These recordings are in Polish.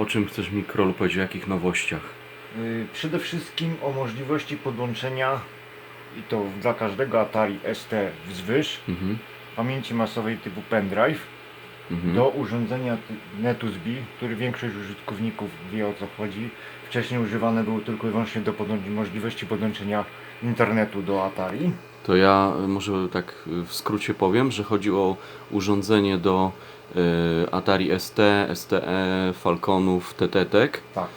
O czym chcesz mi, Król, powiedzieć? O jakich nowościach? Y, Przede wszystkim o możliwości podłączenia i to dla każdego Atari ST wzwyż Mhm. pamięci masowej typu pendrive Mhm. do urządzenia ty- NetUSB, który większość użytkowników wie o co chodzi. Wcześniej używane było tylko i wyłącznie do podłą- możliwości podłączenia internetu do Atari. To ja y, może tak y, w skrócie powiem, że chodzi o urządzenie do Atari ST, STE, Falconów, TTTek, Tak.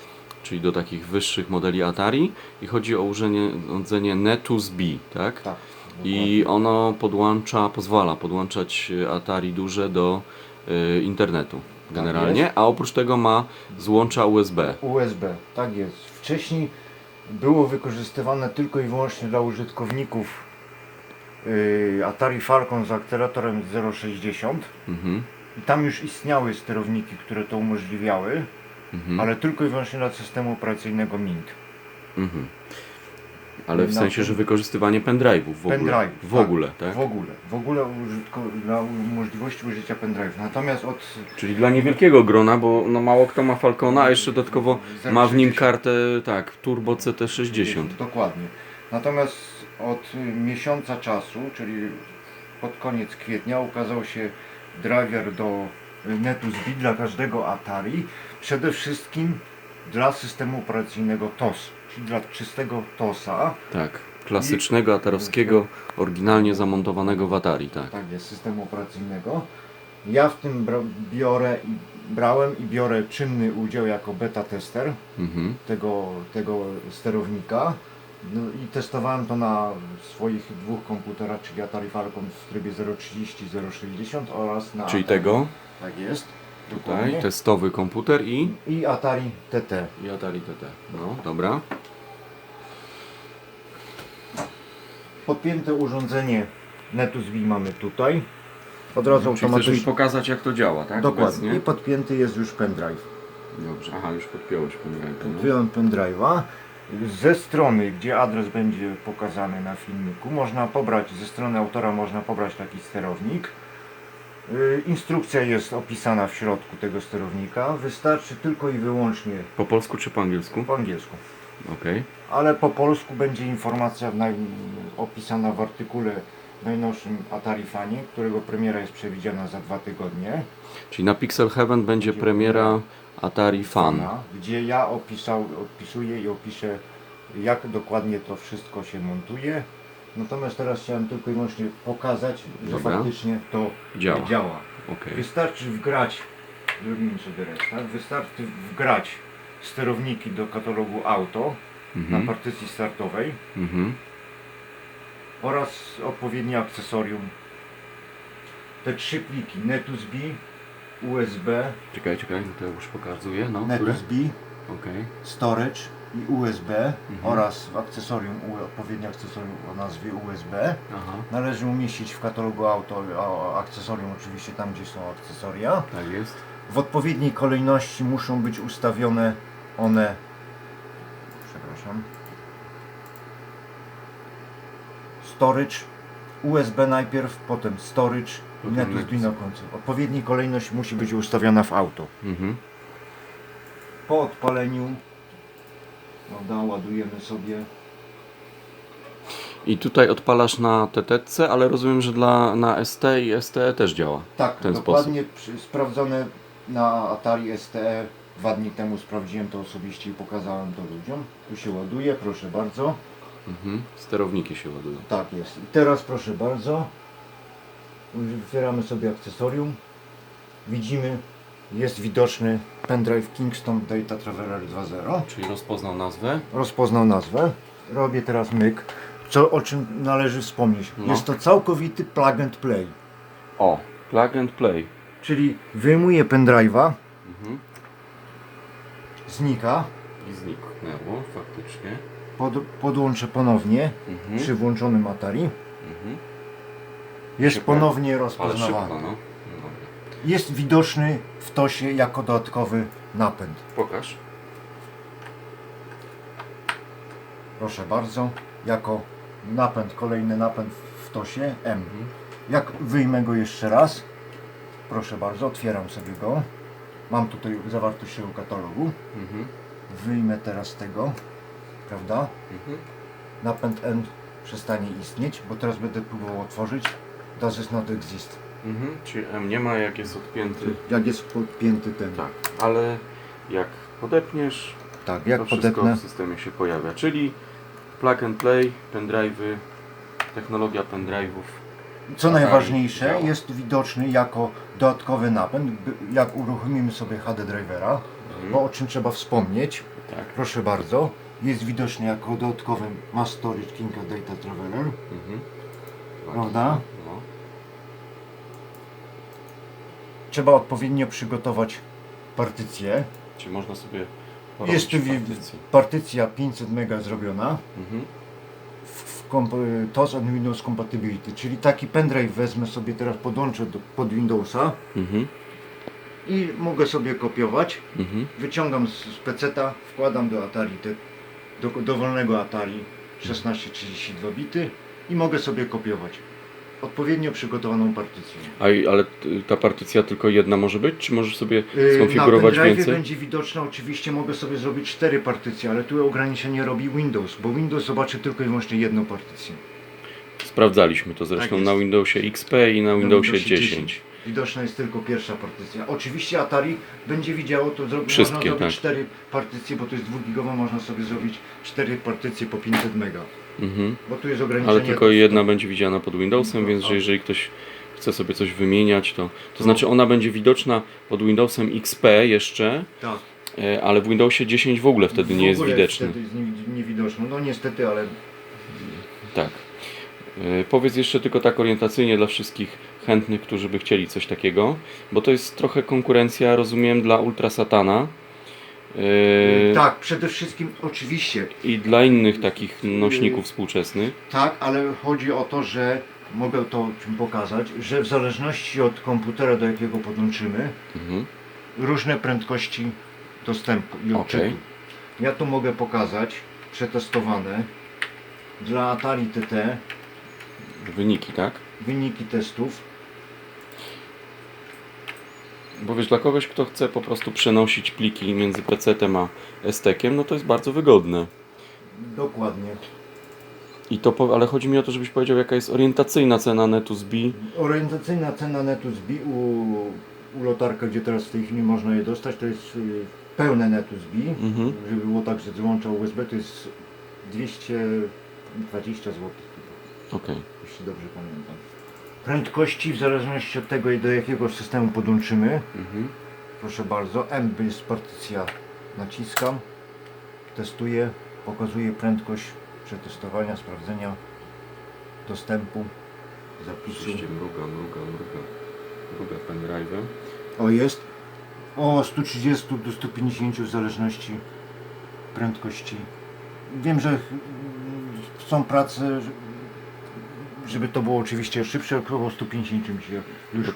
czyli do takich wyższych modeli Atari i chodzi o urządzenie, urządzenie NetUSB, tak? Tak. I ono podłącza, pozwala podłączać y, Atari duże do y, internetu generalnie, jest. a oprócz tego ma złącza USB. USB, tak jest. Wcześniej było wykorzystywane tylko i wyłącznie dla użytkowników yy, Atari Falcon z akceleratorem 060 Mhm. I tam już istniały sterowniki, które to umożliwiały, Mhm. ale tylko i wyłącznie dla systemu operacyjnego Mint. Mhm. Ale w Na sensie, tym- że wykorzystywanie pendrive'ów w ogóle. Pendrive. W ogóle, tak? W ogóle. W ogóle użytko, dla możliwości użycia pendrive. Natomiast od Czyli dla niewielkiego grona, bo no mało kto ma Falcona, a jeszcze dodatkowo ma w nim 060. kartę, tak, Turbo CT60. Dokładnie. Natomiast od miesiąca czasu, czyli pod koniec kwietnia, ukazał się driver do y, NetUSB dla każdego Atari. Przede wszystkim dla systemu operacyjnego TOS, czyli dla czystego TOSa. Tak, klasycznego, atarowskiego, oryginalnie zamontowanego w Atari, tak. Tak jest, systemu operacyjnego. Ja w tym biorę i brałem i biorę czynny udział jako beta tester. Mhm. tego, tego sterownika no i testowałem to na swoich dwóch komputerach, czyli Atari Falcon w trybie 030 060 oraz na Czyli tego, tak jest tutaj, dokładnie. testowy komputer i, i Atari TT. i Atari TT. No, dobra. Podpięte urządzenie NetUSB mamy tutaj od razu Czyli chcesz mi pokazać jak to działa, tak? dokładnie Obecnie? i podpięty jest już pendrive Dobrze, aha, już podpiąłeś pendrive. No. Wyjąłem pendrive'a. Ze strony, gdzie adres będzie pokazany na filmiku, można pobrać, ze strony autora można pobrać taki sterownik. Yy, Instrukcja jest opisana w środku tego sterownika. Wystarczy tylko i wyłącznie Po polsku czy po angielsku? po angielsku. Okej. Ale po polsku będzie informacja w naj... opisana w artykule najnowszym Atari Fanie, którego premiera jest przewidziana za dwa tygodnie. Czyli na Pixel Heaven będzie Będzie premiera Atari Fan. Fana, gdzie ja opisał, opisuję i opiszę jak dokładnie to wszystko się montuje. Natomiast teraz chciałem tylko i wyłącznie pokazać, że Dobra. faktycznie to Działa. działa. Okej. Wystarczy wgrać, zrobimy sobie restart, wystarczy wgrać sterowniki do katalogu auto na Mhm. partycji startowej Mhm. oraz odpowiednie akcesorium. Te trzy pliki NetUSB, USB, Czekaj, czekaj, to już pokazuję. No, które? NetUSB, Okej. storage i USB Mhm. oraz akcesorium, u- odpowiednie akcesorium o nazwie USB. Aha, Należy umieścić w katalogu auto a- akcesorium oczywiście tam gdzie są akcesoria. tak jest. W odpowiedniej kolejności muszą być ustawione one przepraszam storage USB najpierw, potem storage i Potem NetUSB. na końcu. Odpowiednia kolejność musi być ustawiona w auto. Mhm. Po odpaleniu prawda, ładujemy sobie I tutaj odpalasz na TTC, ale rozumiem, że dla, na ST i STE też działa. Tak, ten dokładnie przy, sprawdzone na Atari STE. Dwa dni temu sprawdziłem to osobiście i pokazałem to ludziom. Tu się ładuje, proszę bardzo. Mhm. Sterowniki się ładują. Tak jest. I teraz proszę bardzo. Wybieramy sobie akcesorium. Widzimy, jest widoczny pendrive Kingston Data Traveler 2.0. Czyli rozpoznał nazwę. Rozpoznał nazwę. Robię teraz myk. Co, o czym należy wspomnieć? No. Jest to całkowity plug and play. O, plug and play. Czyli wyjmuję pendrive'a, Mhm. znika, I zniknęło, faktycznie. Pod, podłączę ponownie Mhm. przy włączonym Atari. Mhm. Jest Szybko. ponownie Ale szybko, rozpoznawany. no. Dobra. Jest widoczny w tosie jako dodatkowy napęd. Pokaż. Proszę bardzo, jako napęd, kolejny napęd w tosie M. Mhm. Jak wyjmę go jeszcze raz, proszę bardzo, otwieram sobie go. Mam tutaj zawartość tego katalogu. Mhm. Wyjmę teraz tego, prawda? Mhm. Napęd N przestanie istnieć, bo teraz będę próbował otworzyć. Does not exist. Mhm. Czyli M nie ma, jak jest odpięty. Jak jest podpięty ten. Tak, ale jak podepniesz, Tak, jak to wszystko podepnę. w systemie się pojawia. Czyli plug and play, pendrive'y, technologia pendrive'ów. Co najważniejsze, działa. jest widoczny jako dodatkowy napęd, jak uruchomimy sobie HD drivera, Mhm. bo o czym trzeba wspomnieć, Tak. proszę bardzo, jest widoczny jako dodatkowy Mass Storage Kinka Data Traveler, Mhm. prawda? No. Trzeba odpowiednio przygotować partycję. Czy można sobie porobić Jest tu partycję. partycja 500 MB zrobiona. Mhm. w, w TOS and Windows Compatibility, czyli taki pendrive wezmę sobie teraz, podłączę do, pod Windowsa Mhm. i mogę sobie kopiować. Mhm. Wyciągam z, z peceta, wkładam do Atari, te, do dowolnego Atari 1632 bity i mogę sobie kopiować odpowiednio przygotowaną partycję. A, i- ale t- ta partycja tylko jedna może być, czy możesz sobie Yy, skonfigurować Na pendrive'ie więcej? będzie widoczna, oczywiście mogę sobie zrobić cztery partycje, ale tu ograniczenie robi Windows, bo Windows zobaczy tylko i wyłącznie jedną partycję. Sprawdzaliśmy to zresztą Tak jest. na Windowsie XP i na Windowsie 10. Widoczna jest tylko pierwsza partycja. Oczywiście Atari będzie widziało to, zro- Wszystkie, można zrobić tak. cztery partycje, bo to jest dwugigowa, można sobie zrobić cztery partycje po 500 mega. Mhm. Bo tu jest ograniczenie. Ale tylko jedna będzie widziana pod Windowsem, No, więc że jeżeli ktoś chce sobie coś wymieniać, to, to No. znaczy ona będzie widoczna pod Windowsem XP jeszcze, Tak. e, ale w Windowsie 10 w ogóle wtedy W nie jest widoczny. Wtedy jest nie- niewidoczny. No niestety, ale Tak. E, Powiedz jeszcze tylko tak orientacyjnie dla wszystkich chętnych, którzy by chcieli coś takiego, bo to jest trochę konkurencja, rozumiem, dla Ultra Satana. e, tak, przede wszystkim oczywiście I dla innych takich nośników współczesnych. tak, ale chodzi o to, że mogę to czym pokazać, że w zależności od komputera, do jakiego podłączymy, Mhm. różne prędkości dostępu i Okej. odczytu. Ja tu mogę pokazać przetestowane dla Atari TT Wyniki, tak? wyniki testów. Bo wiesz, dla kogoś, kto chce po prostu przenosić pliki między PC-tem a STEkiem, no to jest bardzo wygodne. Dokładnie. I to, po, ale chodzi mi o to, żebyś powiedział, jaka jest orientacyjna cena NetUSB. Orientacyjna cena netu zbi u, u lotarka, gdzie teraz w tej chwili można je dostać, to jest y, pełne netu zbi. Mhm. Żeby było tak, że złącza USB to jest 220 zł, Okej. jeśli dobrze pamiętam. Prędkości w zależności od tego, do jakiego systemu podłączymy. Mhm. Proszę bardzo, M jest partycja, naciskam, testuję, pokazuję prędkość przetestowania, sprawdzenia dostępu, zapisu. Oczywiście mruga, mruga, mruga. Mruga pendrive'em. O jest, o 130 do 150 w zależności prędkości. Wiem, że są prace, żeby to było oczywiście szybsze, około 150 mi się już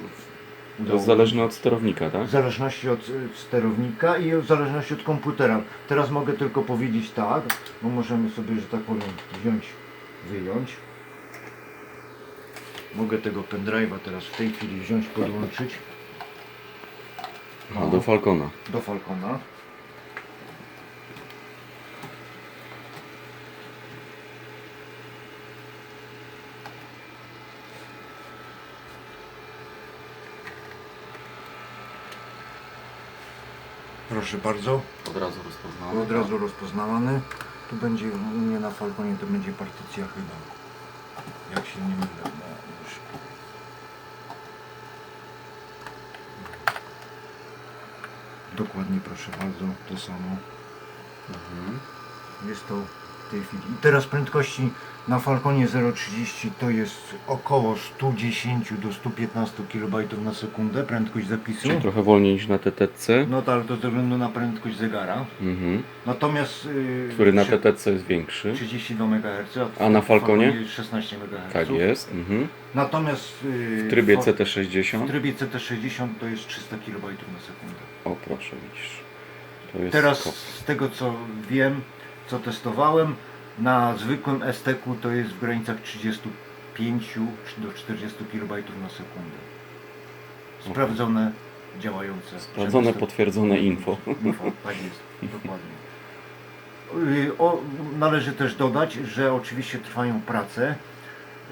To jest zależne od sterownika, tak? W zależności od y, sterownika i w zależności od komputera. Teraz mogę tylko powiedzieć tak, bo możemy sobie, że tak powiem, wziąć, wyjąć. Mogę tego pendrive'a teraz w tej chwili wziąć, podłączyć A do Falcona. do Falcona. Proszę bardzo, Od razu rozpoznałem. od razu rozpoznawany. Tu będzie u mnie na Falconie to będzie partycja chyba. Jak się nie mylę. No, już. Dokładnie proszę bardzo, to samo. Mhm. Jest to w tej chwili. I teraz prędkości na Falconie 030 to jest około 110 do 115 kB na sekundę prędkość zapisu. Czyli trochę wolniej niż na TTC. No tak, to ze względu na prędkość zegara. Mhm. Natomiast yy, Który na TTC jest większy. 32 MHz, A na Falconie? jest 16 MHz. Tak jest. Mhm. Natomiast yy, W trybie w CT60. w trybie CT60 to jest 300 kB na sekundę. O proszę, widzisz. To jest Teraz z tego co wiem, co testowałem, na zwykłym STK to jest w granicach 35 do 40 kB na sekundę. Sprawdzone działające. Sprawdzone, potwierdzone info. Info, tak jest, dokładnie. Y, O, należy też dodać, że oczywiście trwają prace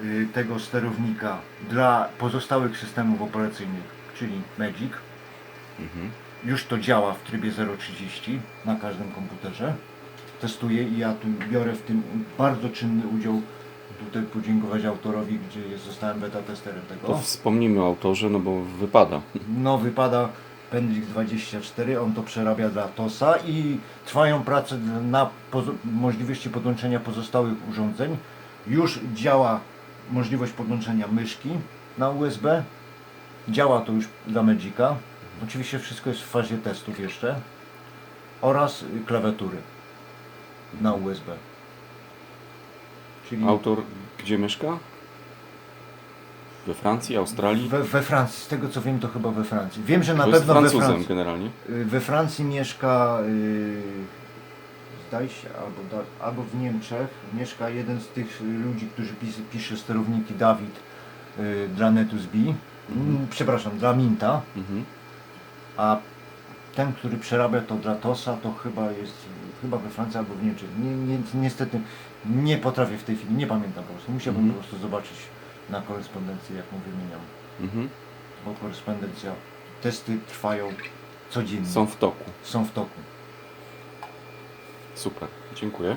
y, tego sterownika dla pozostałych systemów operacyjnych, czyli Magic. Mhm. Już to działa w trybie 0.30 na każdym komputerze. Testuję i ja tu biorę w tym bardzo czynny udział. Tutaj podziękować autorowi, gdzie zostałem beta testerem tego. To wspomnimy o autorze, no bo wypada. No wypada Pendrix 24, on to przerabia dla TOSa i trwają prace na możliwości podłączenia pozostałych urządzeń. Już działa możliwość podłączenia myszki na USB. Działa to już dla Magica. Oczywiście wszystko jest w fazie testów jeszcze. Oraz klawiatury na USB. Czyli Autor gdzie mieszka? We Francji, Australii? we, we Francji, z tego co wiem to chyba we Francji. Wiem, że na To jest pewno we Francuzem Francji. generalnie. Y, We Francji mieszka, yy, zdaje się, albo, da, albo w Niemczech mieszka jeden z tych ludzi, którzy pis, pisze sterowniki Dawid y, dla NetUSB, mm, przepraszam, dla Minta, Mhm. a ten, który przerabia to dla TOSa, to chyba jest chyba we Francji albo w Niemczech. Nie, nie, niestety nie potrafię w tej chwili, nie pamiętam po prostu. Musiałbym Mhm. po prostu zobaczyć na korespondencji, jaką wymieniam, Mhm. bo korespondencja, testy trwają codziennie, Są w toku. są w toku. Super. Dziękuję.